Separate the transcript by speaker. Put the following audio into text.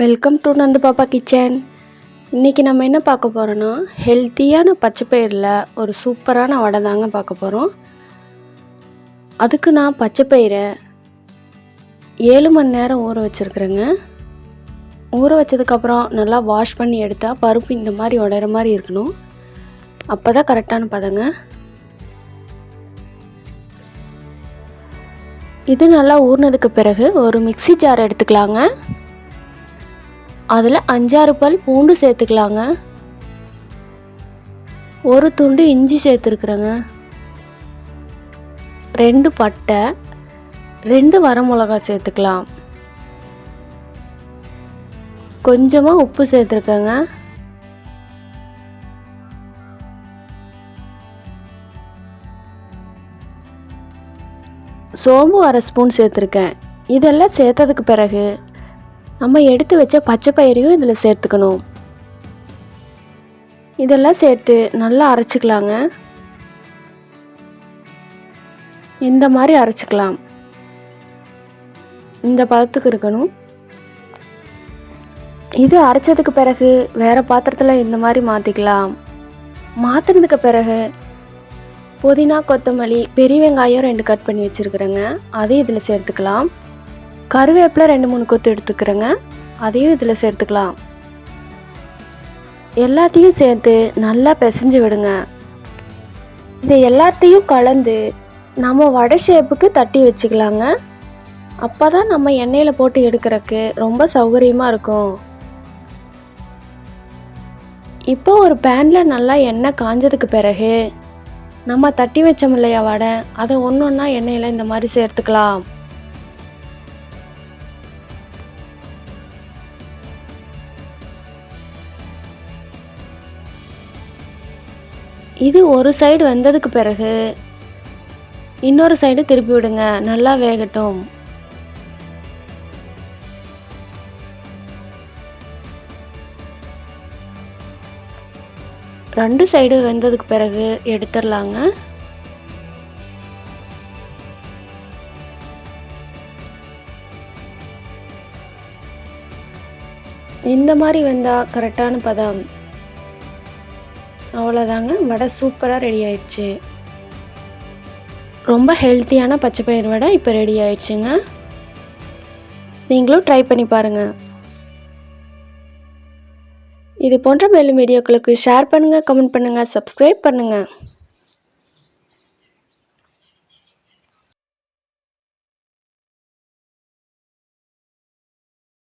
Speaker 1: Welcome to Nandu பாப்பா kitchen இன்றைக்கி நம்ம என்ன பார்க்க போகிறோன்னா ஹெல்த்தியான பச்சை பயிரில் ஒரு சூப்பரான வடை தாங்க பார்க்க போகிறோம் அதுக்கு நான் பச்சை பயிரை ஏழு மணி நேரம் ஊற வச்சுருக்குறேங்க. ஊற வச்சதுக்கப்புறம் நல்லா வாஷ் பண்ணி எடுத்தால் பருப்பு இந்த மாதிரி உடையிற மாதிரி இருக்கணும். அப்போ தான் கரெக்டான பதங்க. இது நல்லா ஊறினதுக்கு பிறகு ஒரு மிக்ஸி ஜார் எடுத்துக்கலாங்க. அதில் அஞ்சாறு பல் பூண்டு சேர்த்துக்கலாங்க. ஒரு துண்டு இஞ்சி சேர்த்துருக்குறேங்க. ரெண்டு பட்டை ரெண்டு வரமிளகா சேர்த்துக்கலாம். கொஞ்சமாக உப்பு சேர்த்துருக்கேங்க. சோம்பு அரை ஸ்பூன் சேர்த்துருக்கேன். இதெல்லாம் சேர்த்ததுக்கு பிறகு நம்ம எடுத்து வச்ச பச்சை பயிரையும் இதில் சேர்த்துக்கணும். இதெல்லாம் சேர்த்து நல்லா அரைச்சிக்கலாங்க. இந்த மாதிரி அரைச்சிக்கலாம். இந்த பதத்துக்கு இருக்கணும். இது அரைச்சதுக்கு பிறகு வேறு பாத்திரத்தில் இந்த மாதிரி மாற்றிக்கலாம் மாற்றினதுக்கு பிறகு புதினா கொத்தமல்லி பெரிய வெங்காயம் ரெண்டு கட் பண்ணி வச்சுருக்குறேங்க. அதையும் இதில் சேர்த்துக்கலாம். கருவேப்பிலை ரெண்டு மூணு கொத்து எடுத்துக்கிறேங்க. அதையும் இதில் சேர்த்துக்கலாம். எல்லாத்தையும் சேர்த்து நல்லா பிசைஞ்சு விடுங்க. இது எல்லாத்தையும் கலந்து நம்ம வடை ஷேப்புக்கு தட்டி வச்சுக்கலாங்க. அப்போ தான் நம்ம எண்ணெயில் போட்டு எடுக்கிறதுக்கு ரொம்ப சௌகரியமாக இருக்கும். இப்போ ஒரு பேனில் நல்லா எண்ணெய் காஞ்சதுக்கு பிறகு நம்ம தட்டி வச்சோம் இல்லையா வடை அதை ஒன்று ஒன்றா எண்ணெயில் இந்த மாதிரி சேர்த்துக்கலாம். இது ஒரு சைடு வெந்ததுக்கு பிறகு இன்னொரு சைடு திருப்பி விடுங்க. நல்லா வேகட்டும். ரெண்டு சைடு வெந்ததுக்கு பிறகு எடுத்துடலாங்க. இந்த மாதிரி வெந்தால் கரெக்டான பதம். அவ்வளோதாங்க வடை சூப்பராக ரெடி ஆயிடுச்சு. ரொம்ப ஹெல்த்தியான பச்சை பயிர் வடை இப்போ ரெடி ஆயிடுச்சுங்க. நீங்களும் ட்ரை பண்ணி பாருங்கள் இது போன்ற மேலும் வீடியோக்களுக்கு ஷேர் பண்ணுங்கள் கமெண்ட் பண்ணுங்கள் சப்ஸ்கிரைப் பண்ணுங்கள்